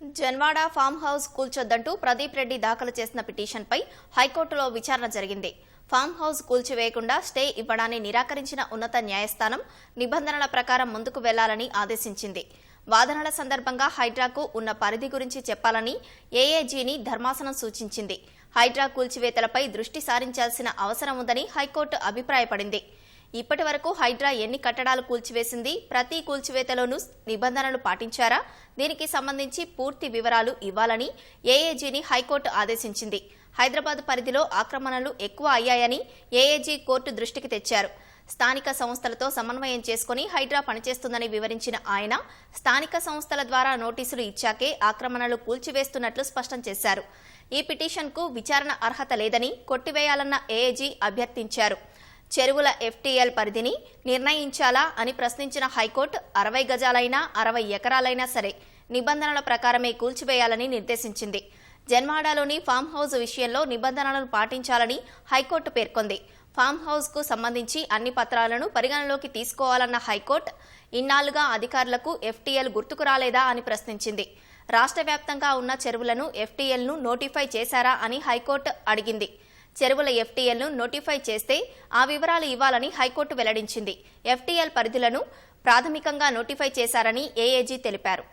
Janwada farm house కూల్చొద్దంటూ ప్రదీప్ రెడ్డి దాఖలు చేసిన పిటిషన్పై హైకోర్టులో విచారణ జరిగింది. ఫామ్ హౌస్ కూల్చివేయకుండా స్టే ఇవ్వడాన్ని నిరాకరించిన ఉన్నత న్యాయస్థానం నిబంధనల ప్రకారం ముందుకు వెళ్ళాలని ఆదేశించింది. వాదనల సందర్భంగా హైడ్రాకు ఉన్న పరిధి గురించి చెప్పాలని ఏఏజీని ధర్మాసనం సూచించింది. హైడ్రా కూల్చివేతలపై దృష్టి సారించాల్సిన అవసరం ఉందని హైకోర్టు అభిప్రాయపడింది. ఇప్పటి వరకు హైడ్రా ఎన్ని కట్టడాలు కూల్చివేసింది? ప్రతి కూల్చివేతలోనూ నిబంధనలు పాటించారా? దీనికి సంబంధించి పూర్తి వివరాలు ఇవ్వాలని ఏఏజీని హైకోర్టు ఆదేశించింది. హైదరాబాద్ పరిధిలో ఆక్రమణలు ఎక్కువ అయ్యాయని ఏఏజీ కోర్టు దృష్టికి తెచ్చారు. స్థానిక సంస్థలతో సమన్వయం చేసుకుని హైడ్రా పనిచేస్తుందని వివరించిన ఆయన స్థానిక సంస్థల ద్వారా నోటీసులు ఇచ్చాకే ఆక్రమణలు కూల్చివేస్తున్నట్లు స్పష్టం చేశారు. ఈ పిటిషన్కు విచారణ అర్హత లేదని కొట్టివేయాలన్న ఏఏజీ అభ్యర్థించారు. చెరువుల ఎఫ్టీఎల్ పరిధిని నిర్ణయించాలా అని ప్రశ్నించిన హైకోర్టు అరవై గజాలైనా అరవై ఎకరాలైనా సరే నిబంధనల ప్రకారమే కూల్చివేయాలని నిర్దేశించింది. జన్వాడాలోని ఫామ్ హౌస్ విషయంలో నిబంధనలను పాటించాలని హైకోర్టు పేర్కొంది. ఫామ్ హౌస్కు సంబంధించి అన్ని పత్రాలను పరిగణలోకి తీసుకోవాలన్న హైకోర్టు ఇన్నాళ్ళుగా అధికారులకు ఎఫ్టీఎల్ గుర్తుకు రాలేదా అని ప్రశ్నించింది. రాష్ట్ర వ్యాప్తంగా ఉన్న చెరువులను ఎఫ్టీఎల్ను నోటిఫై చేశారా అని హైకోర్టు అడిగింది. చెరువుల ఎఫ్టీఎల్ను నోటిఫై చేస్తే ఆ వివరాలు ఇవ్వాలని హైకోర్టు వెల్లడించింది. ఎఫ్టీఎల్ పరిధులను ప్రాథమికంగా నోటిఫై చేశారని ఏఏజీ తెలిపారు.